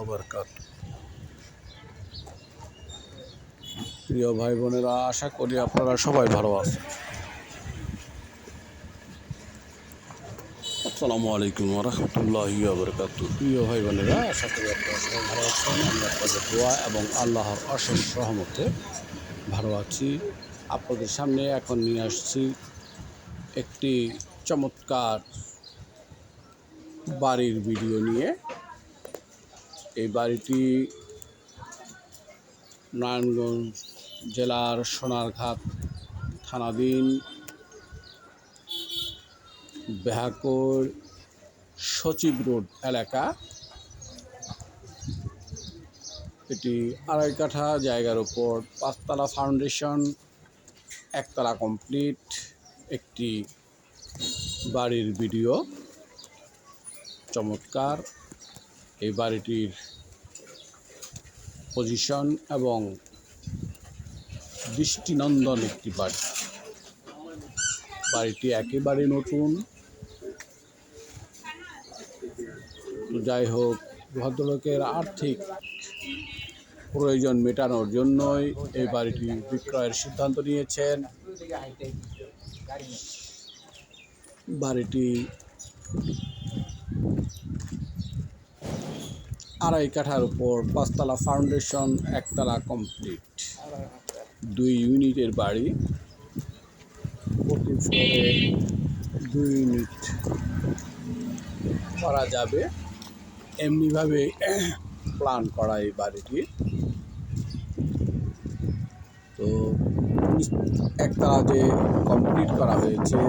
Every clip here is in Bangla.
ওবরকাত প্রিয় ভাই বোনেরা আশা করি আপনারা সবাই ভালো আছেন। আসসালামু আলাইকুম রহমতুল্লাহি ওবরকাত প্রিয় ভাই বোনেরা আশা করি আপনারা সবাই ভালো আছেন। আমি আপনাদের দোয়া এবং আল্লাহর অশেষ রহমতে ভালো আছি। আপনাদের সামনে এখন নিয়ে আসছি একটি চমৎকার বাড়ির ভিডিও নিয়ে। এই বাড়িটি নারায়ণগঞ্জ জেলার সোনারঘাট থানাধীন বেহাকর সচিব রোড এলাকা। এটি আড়াই কাঠা জায়গার উপর পাঁচতলা ফাউন্ডেশন, একতলা কমপ্লিট, একটি বাড়ির ভিডিও। চমৎকার। এই বাড়িটির পজিশন এবং দৃষ্টিনন্দন একটি বাড়ি। বাড়িটি একেবারে নতুন। যাই হোক, ভদ্রলোকের আর্থিক প্রয়োজন মেটানোর জন্যই এই বাড়িটি বিক্রয়ের সিদ্ধান্ত নিয়েছেন। বাড়িটি আড়াই কাঠার উপর পাঁচতলা ফাউন্ডেশন একতলা কমপ্লিট দুই ইউনিটের বাড়ি। প্রতি ফ্লোরে দুই ইউনিট করা যাবে। এমনিভাবে প্ল্যান করা এই বাড়িটি। তো একতলা যে কমপ্লিট করা হয়েছে,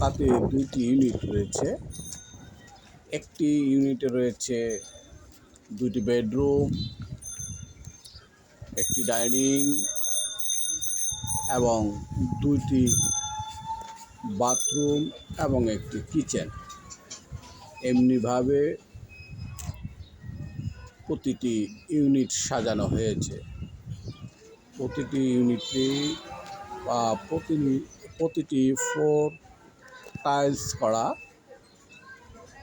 তাতে দুইটি ইউনিট রয়েছে। একটি ইউনিটে রয়েছে দুটি বেডরুম, একটি ডাইনিং এবং দুইটি বাথরুম এবং একটি কিচেন। এমনিভাবে প্রতিটি ইউনিট সাজানো হয়েছে। প্রতিটি ইউনিটে বা প্রতিটি ফ্লোর টাইলস করা,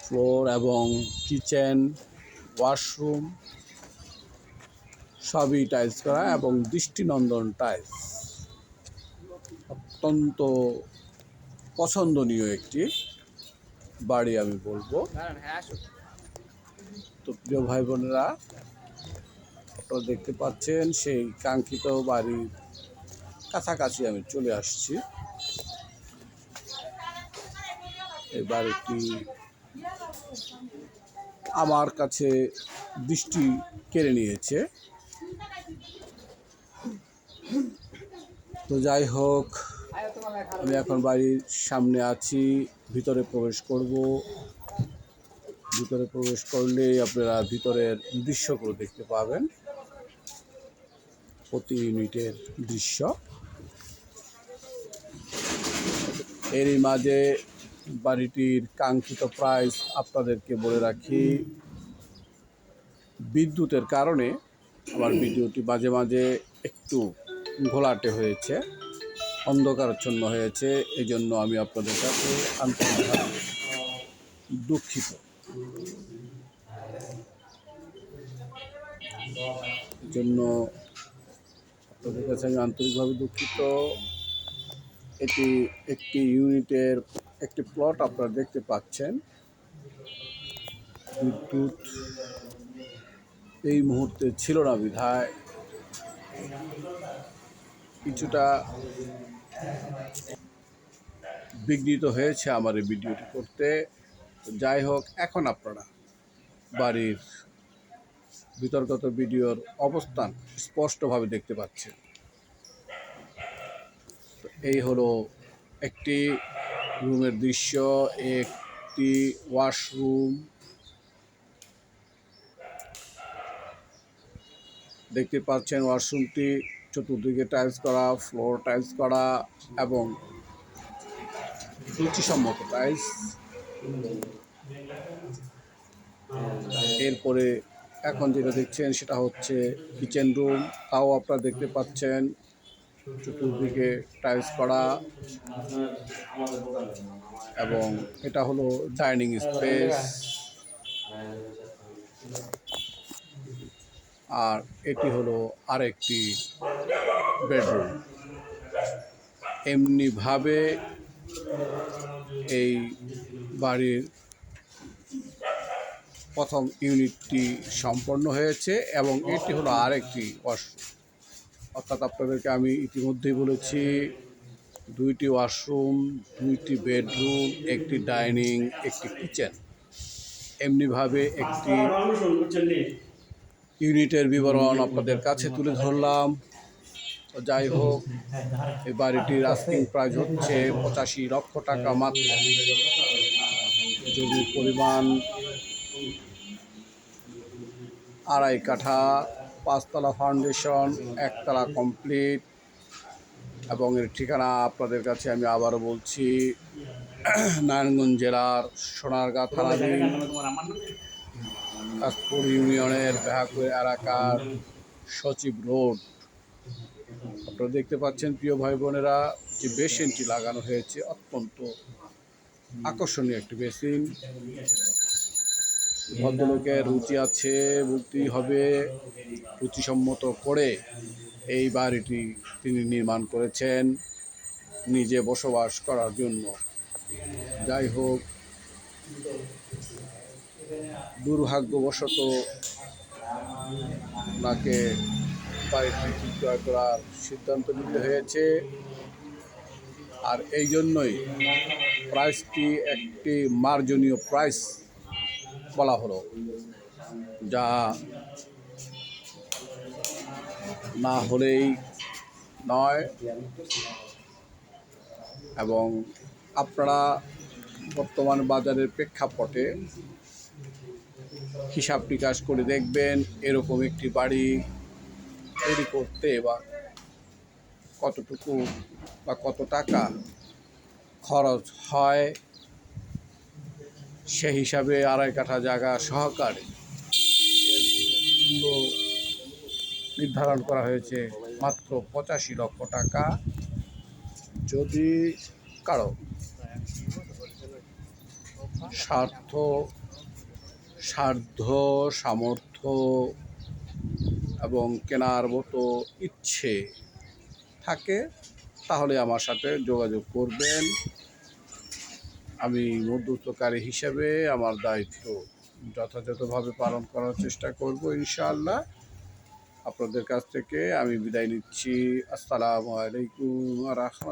ফ্লোর এবং কিচেন ওয়াশরুম সবই টাইলস করা এবং দৃষ্টিনন্দন টাইলস অত্যন্ত পছন্দনীয় একটি বাড়ি আমি বলব। তো প্রিয় ভাই বোনেরা আপনারা দেখতে পাচ্ছেন সেই কাঙ্ক্ষিত বাড়ির কাছাকাছি আমি চলে আসছি। এই বাড়িটি আমার কাছে দৃষ্টি কেড়ে নিয়েছে। তো যাই হোক, আমি এখন বাড়ির সামনে আছি, ভিতরে প্রবেশ করব। ভিতরে প্রবেশ করলেই আপনারা ভিতরের দৃশ্যগুলো দেখতে পাবেন। প্রতি ইউনিটের দৃশ্য। এরই মাঝে বাড়িটির কাঙ্ক্ষিত প্রাইস আপনাদেরকে বলে রাখি। বিদ্যুতের কারণে আমার ভিডিওটি মাঝে মাঝে একটু ঘোলাটে হয়েছে, অন্ধকারচ্ছন্ন হয়েছে এই জন্য আমি আপনাদের কাছে আন্তরিকভাবে দুঃখিত। জন্য আপনাদের কাছে আমি আন্তরিকভাবে দুঃখিত। এটি একটি ইউনিটের একটি প্লট আপনারা দেখতে পাচ্ছেন। বিদ্যুৎ এই মুহূর্তে ছিল না বিধায়। কিছুটা বিঘ্নিত হয়েছে আমার এই ভিডিওটি করতে। যাই হোক, এখন আপনারা বাড়ির বিতর্কত ভিডিওর অবস্থান স্পষ্টভাবে দেখতে পাচ্ছেন। এই হলো একটি রুমের দৃশ্য, একটি ওয়াশরুম। দেখতে পাচ্ছেন ওয়াশরুমটি চতুর্দিকে টাইলস করা, ফ্লোর টাইলস করা এবং রুচিসম্মত টাইলস। এরপরে এখন যেটা দেখছেন সেটা হচ্ছে কিচেন রুম। তাও আপনারা দেখতে পাচ্ছেন চতুর্দিকে টাইলস করা এবং এটা হলো ডাইনিং স্পেস আর এটি হলো আরেকটি বেডরুম এমনিভাবে এই বাড়ির প্রথম ইউনিটটি সম্পন্ন হয়েছে এবং এটি হলো আরেকটি ওয়াশরুম অর্থাৎ আপনাদেরকে আমি ইতিমধ্যেই বলেছি, দুইটি ওয়াশরুম, দুইটি বেডরুম, একটি ডাইনিং, একটি কিচেন। এমনিভাবে একটি ইউনিটের বিবরণ আপনাদের কাছে তুলে ধরলাম। তো যাই হোক এই বাড়িটির আস্কিং প্রাইস হচ্ছে পঁচাশি লক্ষ টাকা মাত্র। জমির পরিমাণ আড়াই কাঠা। পাঁচতলা ফাউন্ডেশন একতলা কমপ্লিট এবং এর ঠিকানা আপনাদের কাছে আমি আবারও বলছি নারায়ণগঞ্জ জেলার সোনারগাঁ থানাধীন কাশপুর ইউনিয়নের বেহাকুর এলাকার সচিব রোড। আপনারা দেখতে পাচ্ছেন প্রিয় ভাই বোনেরা যে বেসিনটি লাগানো হয়েছে অত্যন্ত আকর্ষণীয় একটি বেসিন। ভদ্রলোকের রুচি আছে বলতেই হবে রুচিসম্মত করে এই বাড়িটি তিনি নির্মাণ করেছেন নিজে বসবাস করার জন্য। যাই হোক, দুর্ভাগ্যবশত ওনাকে বাড়িটি বিক্রয় করার সিদ্ধান্ত নিতে হয়েছে। আর এই জন্যই প্রাইসটি একটি মার্জনীয় প্রাইস। বলা হলো। যা না হলেই নয় এবং আপনারা বর্তমান বাজারের প্রেক্ষাপটে হিসাব নিকাশ করে দেখবেন এরকম একটি বাড়ি তৈরি করতে বা কতটুকু বা কত টাকা খরচ হয় সে হিসাবে আড়াই কাঠা জায়গা সহকারে মূল্য নির্ধারণ করা হয়েছে মাত্র পঁচাশি লক্ষ টাকা। যদি কারও স্বার্থ, সাধ্য, সামর্থ্য এবং কেনার মতো ইচ্ছে থাকে, তাহলে আমার সাথে যোগাযোগ করবেন। আমি মধ্যস্থকারী হিসাবে আমার দায়িত্ব যথাযথভাবে পালন করার চেষ্টা করব ইনশাআল্লাহ। আপনাদের কাছ থেকে আমি বিদায় নিচ্ছি। আসসালামু আলাইকুম রাহমাত